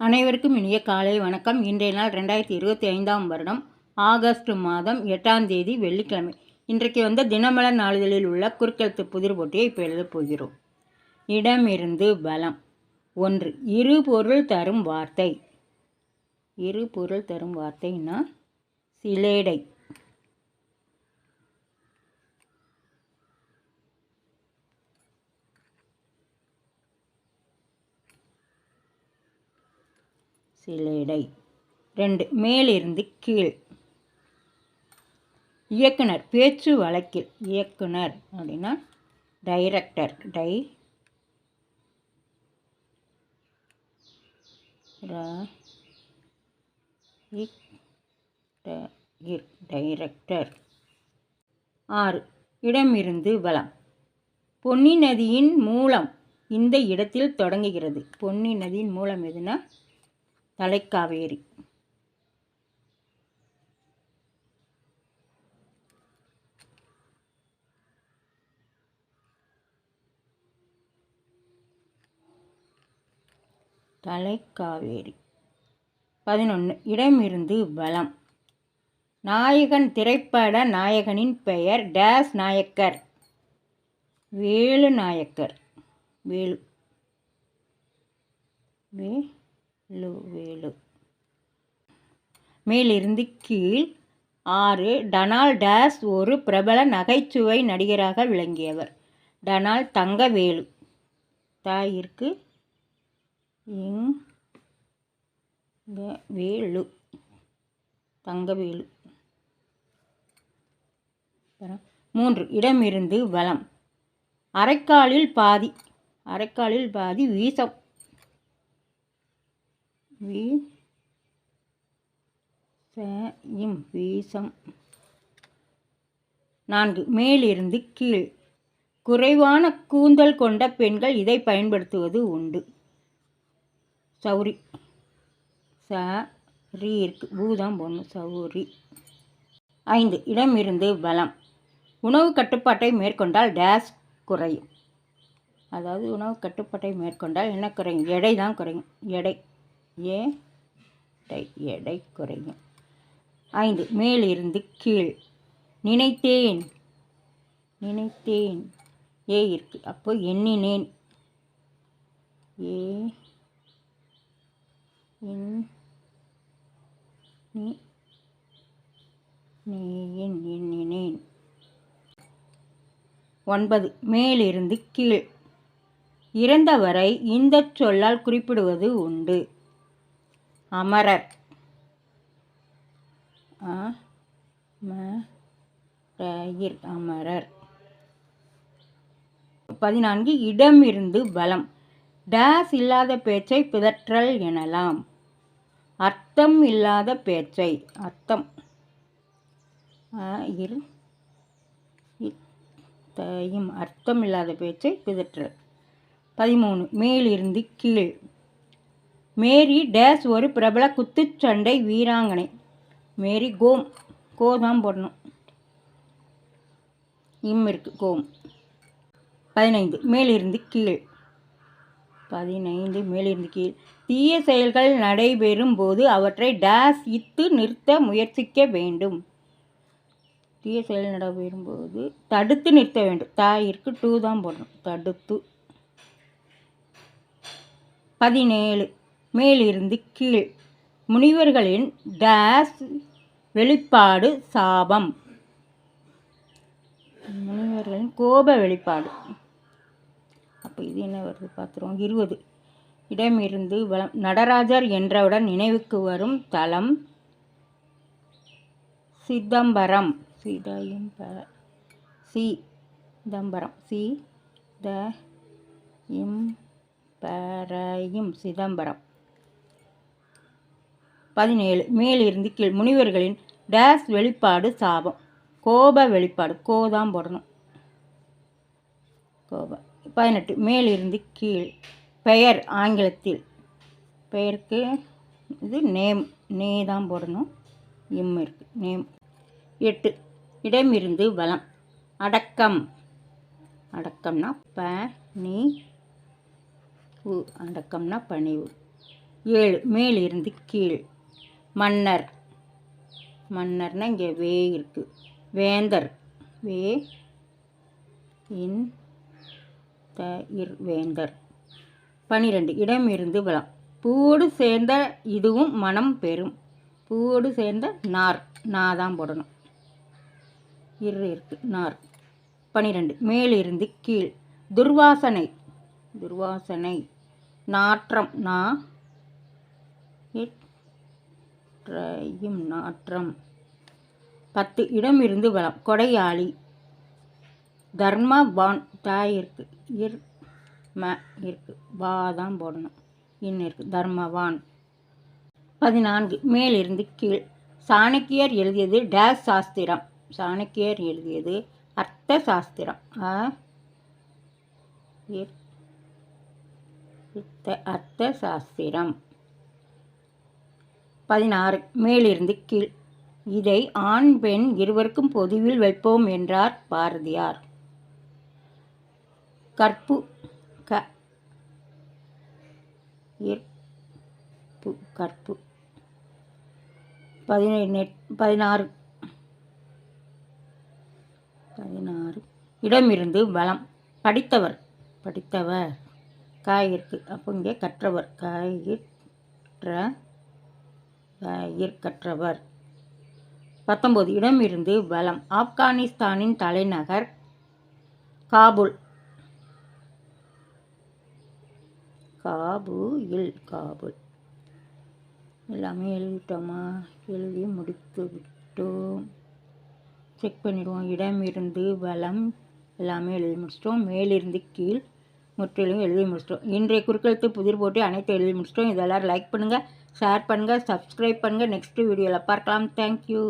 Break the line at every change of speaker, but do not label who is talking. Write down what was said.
அனைவருக்கும் இனிய காலை வணக்கம். இன்றைய நாள் ரெண்டாயிரத்தி இருபத்தி ஐந்தாம் வருடம் ஆகஸ்ட் மாதம் எட்டாம் தேதி வெள்ளிக்கிழமை. இன்றைக்கு வந்த தினமலர் நாளிதழில் உள்ள குறுக்கெழுத்து புதிர் போட்டியை இப்போ எழுதப் போகிறோம். இடமிருந்து பலம். ஒன்று இரு பொருள் தரும் வார்த்தை. இரு பொருள் தரும் வார்த்தைன்னா சிலேடை. சிலேடை ரெண்டு மேலிருந்து கீழ். இயக்குனர் பேச்சு வழக்கில் இயக்குனர் அப்படின்னா டைரக்டர் டை டைரக்டர் ஆறு இடமிருந்து வளம் பொன்னி நதியின் மூலம் இந்த இடத்தில் தொடங்குகிறது. பொன்னி நதியின் மூலம் எதுனா தலைக்காவேரி. தலைக்காவேரி. பதினொன்று இடமிருந்து பலம் நாயகன் திரைப்பட நாயகனின் பெயர் டேஸ் நாயக்கர். வேலு நாயக்கர். வேலு. வே லுவேலு மேலிருந்து கீழ் ஆறு. டனால் டேஸ் ஒரு பிரபல நகைச்சுவை நடிகராக விளங்கியவர். டனால் தங்கவேலு. தாயிற்கு வேலு தங்கவேலு. மூன்று. இடமிருந்து வளம் அரைக்காலில் பாதி. அரைக்காலில் பாதி வீசம். வீ இம் வீசம் நான்கு. மேலிருந்து கீழ். குறைவான கூந்தல் கொண்ட பெண்கள் இதை பயன்படுத்துவது உண்டு. சௌரி. ச ரீ இருக்கு. பூதம் பொண்ணு சௌரி. ஐந்து. இடமிருந்து பலம் உணவு கட்டுப்பாட்டை மேற்கொண்டால் டேஸ் குறையும். அதாவது உணவு கட்டுப்பாட்டை மேற்கொண்டால் என்ன குறையும்? எடை தான் குறையும். எடை. ஏ டை எடை குறையும் ஐந்து மேலிருந்து கீழ். நினைத்தேன் நினைத்தேன். ஏ இருக்கு. அப்போ எண்ணினேன். ஏ என் எண்ணினேன். ஒன்பது மேலிருந்து கீழ். இறந்தவரை இந்தச் சொல்லால் குறிப்பிடுவது உண்டு. அமரர். அமரர். அமரர். பதினான்கு இடமிருந்து பலம். டேஸ் இல்லாத பேச்சை பிதற்றல் எனலாம். அர்த்தம் இல்லாத பேச்சை அர்த்தம். அர்த்தம் இல்லாத பேச்சை பிதற்றல். பதிமூணு மேலிருந்து கீழ். மேரி டேஸ் ஒரு பிரபல குத்துச்சண்டை வீராங்கனை. மேரி கோம். கோ தான் போடணும். இம் இருக்கு கோம். பதினைந்து மேலிருந்து கீழ். பதினைந்து மேலிருந்து கீழ். தீய செயல்கள் நடைபெறும் போது அவற்றை டேஸ் இத்து நிறுத்த முயற்சிக்க வேண்டும். தீய செயல் நடைபெறும் போது தடுத்து நிறுத்த வேண்டும். தாயிற்கு டூ தான் போடணும். தடுத்து. பதினேழு மேலிருந்து கீழ். முனிவர்களின் டேஸ் வெளிப்பாடு சாபம். முனிவர்களின் கோப வெளிப்பாடு. அப்போ இது என்ன வருது? பார்த்துருவோம். இருபது. இடமிருந்து வளம் நடராஜர் என்றவுடன் நினைவுக்கு வரும் தலம் சிதம்பரம். சிதம்பர சி சிதம்பரம். சி த இம் பரையும் சிதம்பரம். பதினேழு. மேலிருந்து கீழ் முனிவர்களின் டேஸ் வெளிப்பாடு சாபம். கோப வெளிப்பாடு. கோ தான் போடணும். கோப. பதினெட்டு. மேலிருந்து கீழ் பெயர் ஆங்கிலத்தில். பெயருக்கு இது நேம். நே தான் போடணும். இம் இருக்குது நேம். எட்டு. இடமிருந்து வளம் அடக்கம். அடக்கம்னா ப நீ அடக்கம்னா பணிவு. ஏழு. மேலிருந்து கீழ் மன்னர். மன்னர்னா இங்கே வே இருக்கு. வேந்தர். வே இன் த இர் வேந்தர். பனிரெண்டு இடமிருந்து விழம் பூவோடு சேர்ந்த இதுவும் மனம் பெறும். பூவோடு சேர்ந்த நார். நா தான் போடணும். இரு இருக்கு நார். பனிரெண்டு மேலிருந்து கீழ். துர்வாசனை. துர்வாசனை. நாற்றம். நா. இட் நாற்றையும் நாற்றம். பத்து இடமிருந்து வளம் கொடையாளி. தர்மபான் தாய் இருக்கு. இர் ம இருக்கு. வா தான் போடணும். இன் இருக்கு. தர்மவான் பதினான்கு மேலிருந்து கீழ். சாணக்கியர் எழுதியது டேஸ் சாஸ்திரம். சாணக்கியர் எழுதியது அர்த்த சாஸ்திரம். அர்த்த சாஸ்திரம். பதினாறு. மேலிருந்து கீழ். இதை ஆண் பெண் இருவருக்கும் பொதுவில் வைப்போம் என்றார் பாரதியார். கற்பு க இற்பு கற்பு. பதினேழு பதினாறு. பதினாறு. இடமிருந்து வளம். படித்தவர் படித்தவர். காயிற்கு அப்போ இங்கே கற்றவர். காயிற்ற காயிற் பத்தொம்போது இடம் இடமிருந்து வளம் ஆப்கானிஸ்தானின் தலைநகர் காபுல். காபூல் காபுல். எல்லாமே எழுதிட்டோமா? எழுதி முடித்து விட்டோம். செக் பண்ணிடுவோம். இடமிருந்து வளம் எல்லாமே எழுதி முடிச்சிட்டோம். மேலிருந்து கீழ் முற்றிலும் எழுதி முடிச்சிட்டோம். இன்றைய குறுக்கெழுத்து புதிர் போட்டு அனைத்து எழுதி முடிச்சிட்டோம். இதெல்லாம் லைக் பண்ணுங்கள் ஷேர் பண்ணுங்கள் சப்ஸ்கிரைப் பண்ணுங்கள் நெக்ஸ்ட் வீடியோவில் பார்க்கலாம். தேங்க்யூ